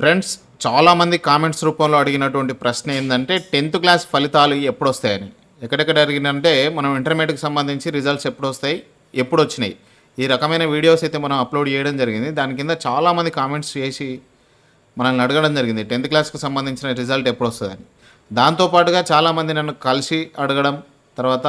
Friends చాలామంది comments రూపంలో అడిగినటువంటి ప్రశ్న ఏంటంటే టెన్త్ క్లాస్ ఫలితాలు ఎప్పుడు వస్తాయని ఎక్కడెక్కడ అడిగిందంటే మనం ఇంటర్మీడియట్కి సంబంధించి రిజల్ట్స్ ఎప్పుడు వస్తాయి ఎప్పుడు వచ్చినాయి ఈ రకమైన వీడియోస్ అయితే మనం అప్లోడ్ చేయడం జరిగింది. దాని కింద చాలామంది కామెంట్స్ చేసి మనల్ని అడగడం జరిగింది టెన్త్ క్లాస్కి సంబంధించిన రిజల్ట్ ఎప్పుడు వస్తుందని దాంతోపాటుగా చాలామంది నన్ను కలిసి అడగడం తర్వాత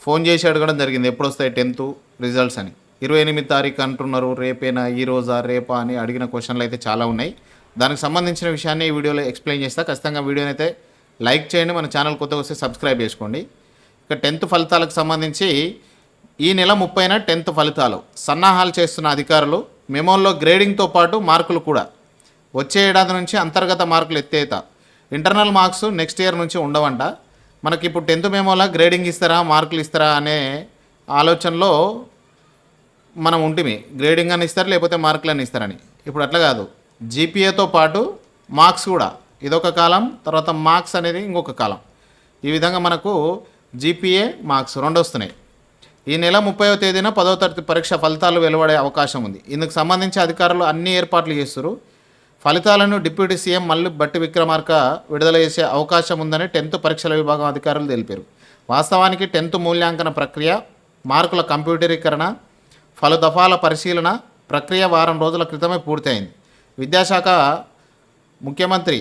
ఫోన్ చేసి అడగడం జరిగింది ఎప్పుడు వస్తాయి టెన్త్ రిజల్ట్స్ అని. ఇరవై ఎనిమిది తారీఖు అంటున్నారు రేపేనా ఈ రోజా రేపా అని అడిగిన క్వశ్చన్లు అయితే చాలా ఉన్నాయి. దానికి సంబంధించిన విషయాన్ని ఈ వీడియోలో ఎక్స్ప్లెయిన్ చేస్తా. ఖచ్చితంగా వీడియోని అయితే లైక్ చేయండి. మన ఛానల్ కొత్త వస్తే సబ్స్క్రైబ్ చేసుకోండి. ఇక టెన్త్ ఫలితాలకు సంబంధించి ఈ నెల ముప్పైన టెన్త్ ఫలితాలు. సన్నాహాలు చేస్తున్న అధికారులు మెమోల్లో గ్రేడింగ్తో పాటు మార్కులు కూడా. వచ్చే ఏడాది నుంచి అంతర్గత మార్కులు ఎత్తేత ఇంటర్నల్ మార్క్స్ నెక్స్ట్ ఇయర్ నుంచి ఉండవంట. మనకి ఇప్పుడు టెన్త్ మెమోలా గ్రేడింగ్ ఇస్తారా మార్కులు ఇస్తారా అనే ఆలోచనలో మనం ఉంటిమి. గ్రేడింగ్ అని ఇస్తారు లేకపోతే మార్కులు అని ఇస్తారని. ఇప్పుడు అట్లా కాదు. జీపీఏతో పాటు మార్క్స్ కూడా. ఇదొక కాలం తర్వాత మార్క్స్ అనేది ఇంకొక కాలం. ఈ విధంగా మనకు జీపీఏ మార్క్స్ రెండు వస్తున్నాయి. ఈ నెల ముప్పైవ తేదీన పదవ తరగతి పరీక్ష ఫలితాలు వెలువడే అవకాశం ఉంది. ఇందుకు సంబంధించి అధికారులు అన్ని ఏర్పాట్లు చేస్తారు ఫలితాలను డిప్యూటీ సీఎం మల్లు బట్టి విక్రమార్క విడుదల చేసే అవకాశం ఉందని టెన్త్ పరీక్షల విభాగం అధికారులు తెలిపారు. వాస్తవానికి టెన్త్ మూల్యాంకన ప్రక్రియ మార్కుల కంప్యూటరీకరణ పలు దఫాల పరిశీలన ప్రక్రియ వారం రోజుల క్రితమే పూర్తయింది. విద్యాశాఖ ముఖ్యమంత్రి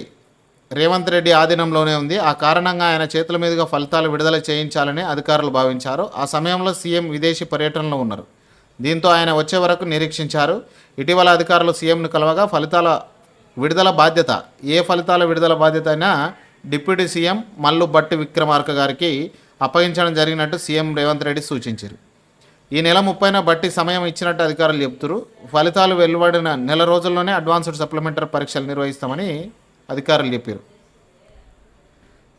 రేవంత్ రెడ్డి ఆధీనంలోనే ఉంది. ఆ కారణంగా ఆయన చేతుల మీదుగా ఫలితాలు విడుదల చేయించాలని అధికారులు భావించారు. ఆ సమయంలో సీఎం విదేశీ పర్యటనలో ఉన్నారు. దీంతో ఆయన వచ్చే వరకు నిరీక్షించారు. ఇటీవల అధికారులు సీఎంను కలవగా ఫలితాల విడుదల బాధ్యత ఏ ఫలితాల విడుదల బాధ్యత అయినా డిప్యూటీ సీఎం మల్లు బట్టి విక్రమార్క గారికి అప్పగించడం జరిగినట్టు సీఎం రేవంత్ రెడ్డి సూచించారు. ఈ నెల ముప్పైన బట్టి సమయం ఇచ్చినట్టు అధికారులు చెప్తున్నారు ఫలితాలు వెలువడిన నెల రోజుల్లోనే అడ్వాన్స్డ్ సప్లిమెంటరీ పరీక్షలు నిర్వహిస్తామని అధికారులు చెప్పారు.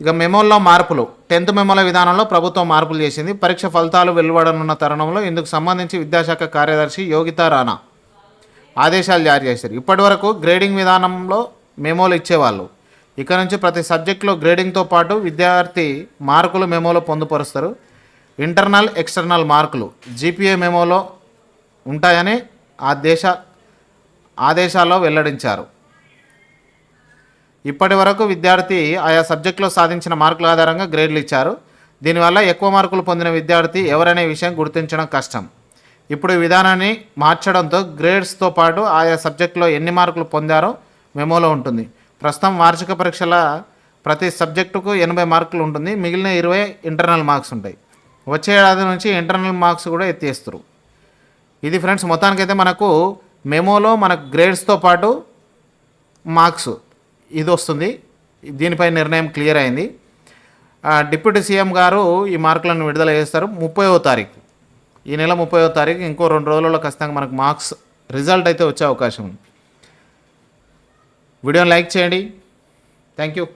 ఇక మెమోల్లో మార్పులు. టెన్త్ మెమోల విధానంలో ప్రభుత్వం మార్పులు చేసింది. పరీక్ష ఫలితాలు వెలువడనున్న తరుణంలో ఇందుకు సంబంధించి విద్యాశాఖ కార్యదర్శి యోగితా రాణా ఆదేశాలు జారీ చేశారు. ఇప్పటివరకు గ్రేడింగ్ విధానంలో మెమోలు ఇచ్చేవాళ్ళు. ఇక నుంచి ప్రతి సబ్జెక్టులో గ్రేడింగ్తో పాటు విద్యార్థి మార్కులు మెమోలో పొందుపరుస్తారు. ఇంటర్నల్ ఎక్స్టర్నల్ మార్కులు జీపీఏ మెమోలో ఉంటాయని ఆ దేశ ఆదేశాల్లో వెల్లడించారు. ఇప్పటి వరకు విద్యార్థి ఆయా సబ్జెక్టులో సాధించిన మార్కుల ఆధారంగా గ్రేడ్లు ఇచ్చారు. దీనివల్ల ఎక్కువ మార్కులు పొందిన విద్యార్థి ఎవరనే విషయం గుర్తించడం కష్టం. ఇప్పుడు ఈ విధానాన్ని మార్చడంతో గ్రేడ్స్తో పాటు ఆయా సబ్జెక్టులో ఎన్ని మార్కులు పొందారో మెమోలో ఉంటుంది. ప్రస్తుతం వార్షిక పరీక్షల ప్రతి సబ్జెక్టుకు ఎనభై మార్కులు ఉంటుంది. మిగిలిన ఇరవై ఇంటర్నల్ మార్క్స్ ఉంటాయి. వచ్చే ఏడాది నుంచి ఇంటర్నల్ మార్క్స్ కూడా ఎత్తేస్తారు. ఇది ఫ్రెండ్స్ మొత్తానికైతే మనకు మెమోలో మనకు గ్రేడ్స్తో పాటు మార్క్స్ ఇది వస్తుంది. దీనిపై నిర్ణయం క్లియర్ అయింది. ఆ, డిప్యూటీ సీఎం గారు ఈ మార్కులను విడుదల చేస్తారు ముప్పైవ తారీఖు. ఈ నెల ముప్పైవ తారీఖు ఇంకో రెండు రోజులలో ఖచ్చితంగా మనకు మార్క్స్ రిజల్ట్ అయితే వచ్చే అవకాశం ఉంది. వీడియోని లైక్ చేయండి. Thank you